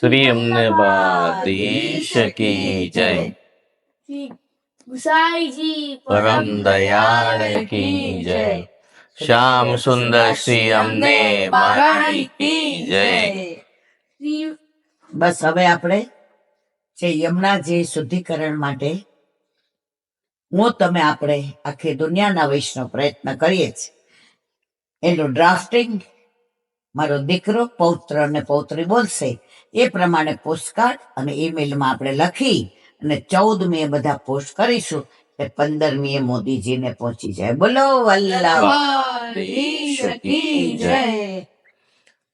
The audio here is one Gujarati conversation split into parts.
શ્રી અમને કી જય. ગુસાઈજી પરમ દયાળ કી જય. શ્યામ સુંદર શ્રી અમને કી જય. બસ હવે આપણે જે યમુનાજી શુદ્ધિકરણ માટે હું તમે આપણે આખી દુનિયાના વૈષ્ણવ પ્રયત્ન કરીએ છીએ. એનું ડ્રાફ્ટિંગ મારો દીકરો પૌત્ર અને પૌત્રી બોલશે. એ પ્રમાણે પોસ્ટકાર્ડ અને ઈમેલમાં આપણે લખી અને ચૌદ મે બધા પોસ્ટ કરીશું એ પંદરમી એ મોદીજીને પહોંચી જાય. બોલો વલ્લભ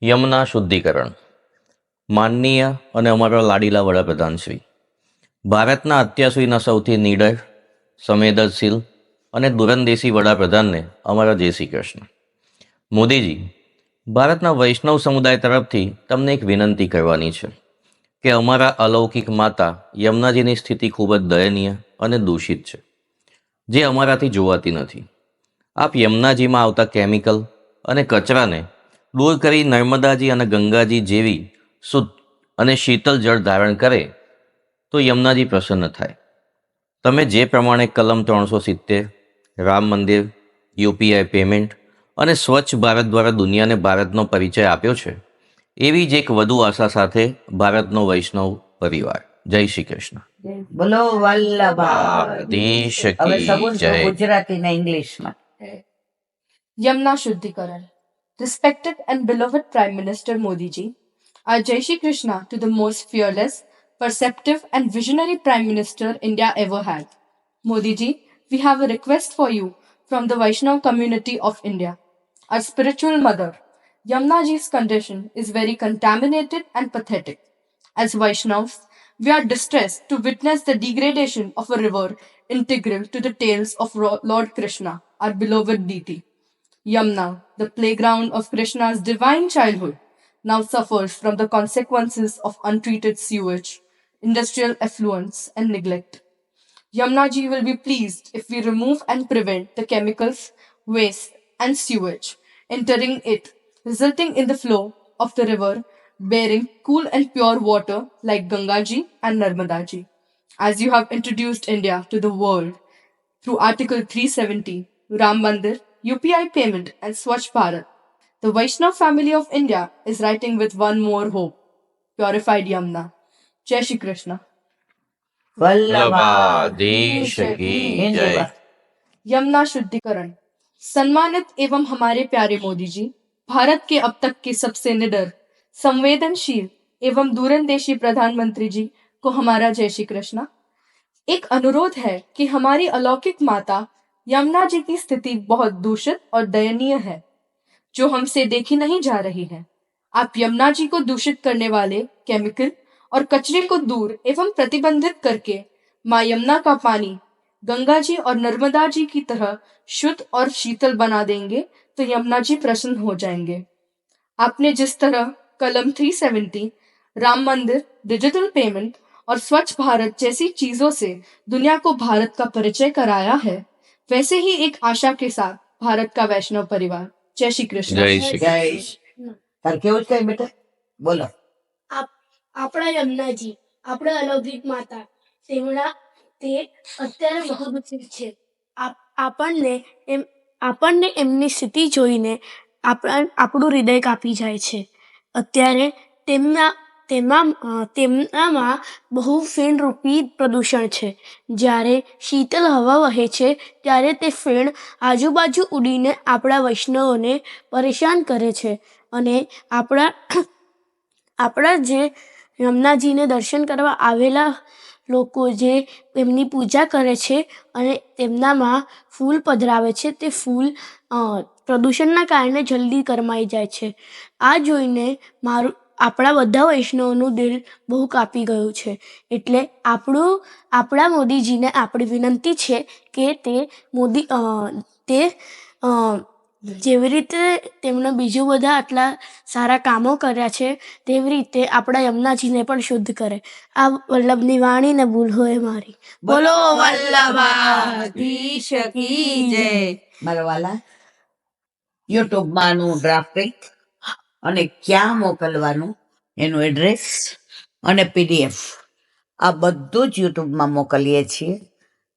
યમુના શુદ્ધિકરણ. માનનીય અને અમારા લાડીલા વડાપ્રધાન શ્રી. ભારતના અત્યાર સુધીના સૌથી નીડર સંવેદનશીલ અને દૂરંદેશી વડાપ્રધાનને અમારા જય શ્રી કૃષ્ણ. મોદીજી ભારતના વૈષ્ણવ સમુદાય તરફથી તમને એક વિનંતી કરવાની છે કે અમારા અલૌકિક માતા યમુનાજીની સ્થિતિ ખૂબ જ દયનીય અને દૂષિત છે, જે અમારાથી જોવાતી નથી. આપ યમુનાજીમાં આવતા કેમિકલ અને કચરાને દૂર કરી નર્મદાજી અને ગંગાજી જેવી શુદ્ધ અને શીતલ જળ ધારણ કરે તો યમુનાજી પ્રસન્ન થાય. તમે જે પ્રમાણે કલમ ત્રણસો સિત્તેર, રામ મંદિર યુપીઆઈ પેમેન્ટ અને સ્વચ્છ ભારત દ્વારા દુનિયાને ભારતનો પરિચય આપ્યો છે એવી જ એક વધુ આશા સાથે ભારતનો વૈષ્ણવ પરિવાર જય શ્રી કૃષ્ણ બોલો વલ્લભ દેશ હવે કી સગુન જય ગુજરાતી ને ઇંગ્લિશમાં Yamuna Shuddhikaran. Respected and beloved Prime Minister Modi ji, our Jai Shri Krishna to the most fearless, perceptive and visionary Prime Minister India ever had. Modi ji, we have a request for you from the Vaishnav community of India. Our spiritual mother, Yamuna ji's condition is very contaminated and pathetic. As Vaishnavs, we are distressed to witness the degradation of a river integral to the tales of Lord Krishna, our beloved deity. Yamna, the playground of Krishna's divine childhood, now suffers from the consequences of untreated sewage, industrial effluents, and neglect. Yamuna ji will be pleased if we remove and prevent the chemicals, waste, and sewage entering it, resulting in the flow of the river bearing cool and pure water like Gangaji and Narmadaji. As you have introduced India to the world through Article 370, Ram Mandir, UPI payment, and Swachh Bharat, the Vaishnav family of India is writing with one more hope purified Yamuna. Jai Shri Krishna. Vallabhadesha ki Jai. Yamuna Shuddhikaran. सम्मानित एवं हमारे प्यारे मोदी जी, भारत के अब तक के सबसे निडर, संवेदनशील एवं दूरंदेशी प्रधानमंत्री जी को हमारा जय श्री कृष्णा। एक अनुरोध है कि हमारी अलौकिक माता यमुना जी की स्थिति बहुत दूषित और दयनीय है, जो हमसे देखी नहीं जा रही है। आप यमुना जी को दूषित करने वाले केमिकल और कचरे को दूर एवं प्रतिबंधित करके माँ यमुना का पानी गंगा जी और नर्मदा जी की तरह शुद्ध और शीतल बना देंगे तो यमुना जी प्रसन्न हो जाएंगे आपने जिस तरह कलम 370 राम मंदिर डिजिटल पेमेंट और स्वच्छ भारत जैसी चीजों से दुनिया को भारत का परिचय कराया है वैसे ही एक आशा के साथ भारत का वैष्णव परिवार जय श्री कृष्ण જય શ્રી જય કૃષ્ણ તાર કેવું જ કઈ બેટા બોલો આપણા યમુનાજી આપણા અલૌકિક માતા તેમના તે અત્યારે બહુ છે. આપ- આપણને એમ, આપણને એમની સ્થિતિ જોઈને આપણા, આપણું હૃદય કાપી જાય છે. અત્યારે તેમના, તેમાં તેમનામાં બહુ ફેણરૂપી પ્રદૂષણ છે. જ્યારે શીતલ હવા વહે છે, ત્યારે તે ફેણ આજુબાજુ ઉડીને આપણા વૈષ્ણવોને પરેશાન કરે છે અને આપણા આપણા જે યમુનાજીને દર્શન કરવા આવેલા લોકો જે એમની પૂજા કરે છે અને તેમનામાં ફૂલ પધરાવે છે, તે ફૂલ પ્રદૂષણના કારણે જલ્દી કરમાઈ જાય છે. આ જોઈને મારું, આપણા બધા વૈષ્ણવનું દિલ બહુ કાપી ગયું છે. એટલે આપણું, આપણા મોદીજીને આપણી વિનંતી છે કે તે મોદી તે જેવી રીતે તેમણે બીજું બધા આટલા સારા કામો કર્યા છે તેવી રીતે આપણા યમુનાજીને પણ શુદ્ધ કરે. આ વલ્લભની વાણી ને ભૂલ હોય મારી. બોલો વલ્લભાધીશ કી જય. મારા વાલા યુટ્યુબમાં આનું ડ્રાફ્ટિંગ અને ક્યાં મોકલવાનું? એનું એડ્રેસ અને પીડીએફ આ બધું જ યુટ્યુબમાં મોકલીએ છીએ.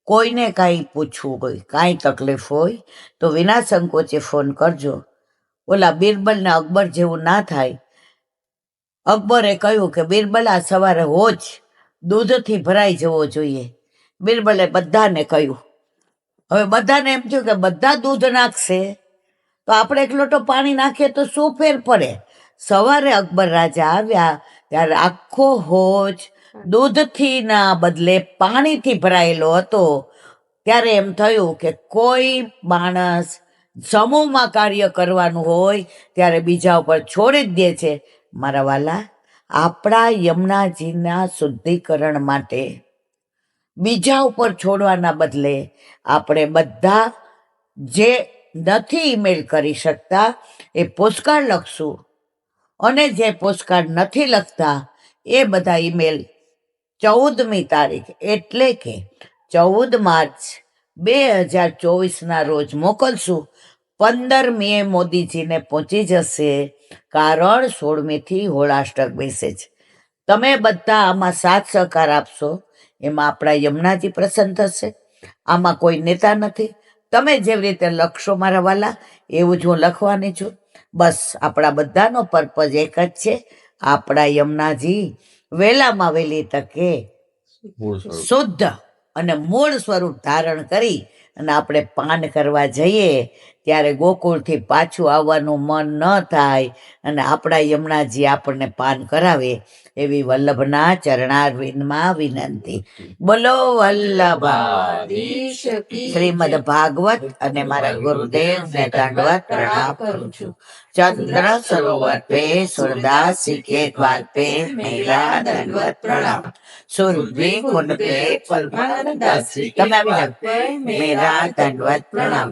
કોઈને કાંઈ પૂછવું હોય, કાંઈ તકલીફ હોય, તો વિના સંકોચે ફોન કરજો. ઓલા બિરબલ ને અકબર જેવું ના થાય. અકબરે કહ્યું કે બિરબલ, આ સવારે હોજ દૂધથી ભરાઈ જવો જોઈએ. બિરબલે બધાને કહ્યું. હવે બધાને એમ થયું કે બધા દૂધ નાખશે. તો આપણે એક લોટો પાણી નાખીએ તો શું ફેર પડે? સવારે અકબર રાજા આવ્યા, ત્યારે આખો હોજ દૂધથી ના બદલે પાણીથી ભરાયેલો હતો. ત્યારે એમ થયું કે કોઈ માણસ સમૂહમાં કાર્ય કરવાનું હોય, ત્યારે બીજા ઉપર છોડી જ દે છે. મારા વાલા, આપણા યમુનાજીના શુદ્ધિકરણ માટે બીજા ઉપર છોડવાના બદલે આપણે બધા જે નથી ઈમેલ કરી શકતા, એ પોસ્ટકાર્ડ લખશું. અને જે પોસ્ટકાર્ડ નથી લખતા, એ બધા ઈમેલ ચૌદમી તારીખ એટલે કે ચૌદ માર્ચ બે હજાર ચોવીસના રોજ મોકલશું. પંદર પંદરમીએ મોદીજીને પહોંચી જશે કારણ સોળમીથી હોળાષ્ટક બેસે છે. તમે બધા આમાં સાથ સહકાર આપશો, એમાં આપણા યમુનાજી પ્રસન્ન થશે. આમાં કોઈ નેતા નથી. તમે જેવી રીતે લખશો મારા વાલા, એવું જ હું લખવાની છું. બસ, આપણા બધાનો પર્પઝ એક જ છે. આપણા યમુનાજી વહેલામાં વહેલી તકે. શુદ્ધ અને મૂળ સ્વરૂપ ધારણ કરી અને આપણે પાન કરવા જઈએ ત્યારે ગોકુળથી પાછું આવવાનું મન ન થાય અને આપણા યમુનાજી આપણને પાન કરાવે એવી વલ્લભના ચરણારવિંદમાં વિનંતી. બોલો વલ્લભાધીશ શ્રીમદ ભાગવત અને મારા ગુરુદેવ ને દંડવત પ્રણામ કરું છું. ચંદ્ર સરોવર પે સુરદાસી કે દ્વાર પે મેરા દંડવત પ્રણામ. સુરભી કુંડ પે પલમાનદાસી તમે મેરા દંડવત પ્રણામ.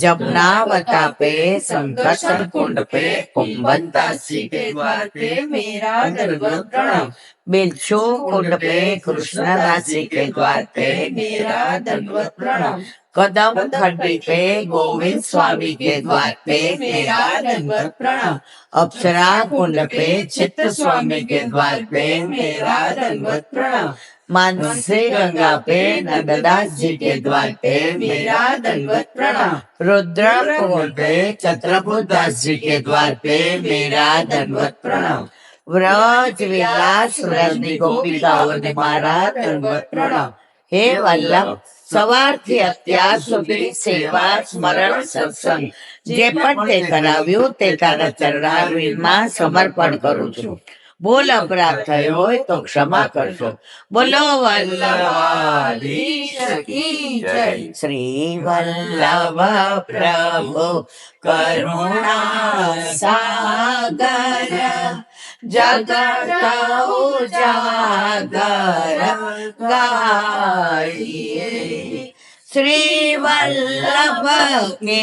जमुनावता पे संकर्षण कुंड पे कुंभनदासी के द्वार पे मेरा दंडवत प्रणाम बिच्छू कुंड पे कृष्णदासी के द्वार पे मेरा दंडवत प्रणाम कदम खड्डी पे गोविंद स्वामी के द्वार पे मेरा दंडवत प्रणाम अप्सरा कुंड पे चित्त स्वामी के द्वार पे मेरा दंडवत प्रणाम मानसी गंगा पे नंददास जी के द्वार पे मेरा दंडवत प्रणाम रुद्र कुंड पे छत्रपुर दास जी के द्वार पे मेरा दंडवत प्रणाम व्रज विलास व्रजनी गोपिकाओं ने मारा दंडवत प्रणाम हे वल्लभ સવારથી અત્યાર સુધી સેવા સ્મરણ સત્સંગ જે પણ તે કરાવ્યું તે તારા ચરણારવિંદમાં સમર્પણ કરું છું બોલ અપરાધ થયો. હોય તો ક્ષમા કરશો બોલો વલ્લભાધીશ કી શ્રી વલ્લભ પ્રભુ. કરુણા સાગર જગત જાગર ગાઈએ. શ્રી વલ્લભ કે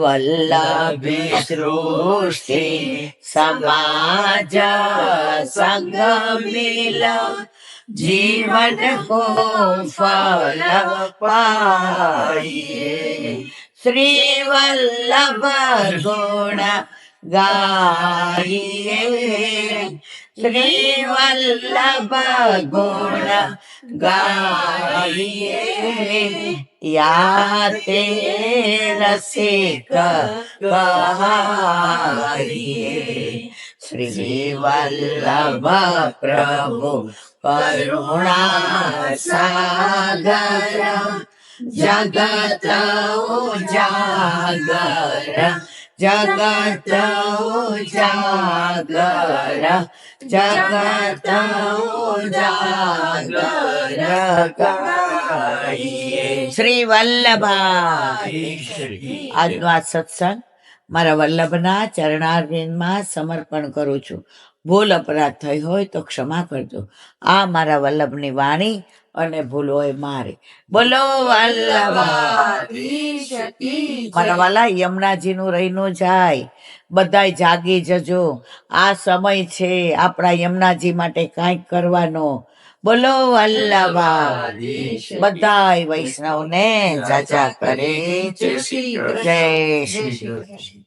વલ્લભ સૃષ્ટિ સમાજ સંગ મિલ જીવન કો ફલ પાઈએ શ્રી વલ્લભ ગુણ ગાઈએ શ્રી વલ્લભ ગુણ ગાઈએ યા તે રસિક કહાઈએ શ્રી વલ્લભ પ્રભુ કરુણા સાગર જગત ઉજાગર જગત ઉજાગર જગત ઉજાગર શ્રી વલ્લભા આજનો આ સત્સંગ મારા વલ્લભના ચરણારવિંદમાં સમર્પણ કરું છું ભૂલ અપરાધ થઈ હોય તો ક્ષમા કરજો આ મારા વલ્લભની વાણી અને ભૂલ હોય મારી. બોલો વાલા મારા વાલા યમુનાજી નું રહીનું જાય. બધાય જાગી જજો. આ સમય છે આપણા યમુનાજી માટે કાંઈક કરવાનો. બોલો અલ્લાહ બધાય વૈષ્ણવને જાજા કરે. જય શ્રી કૃષ્ણ.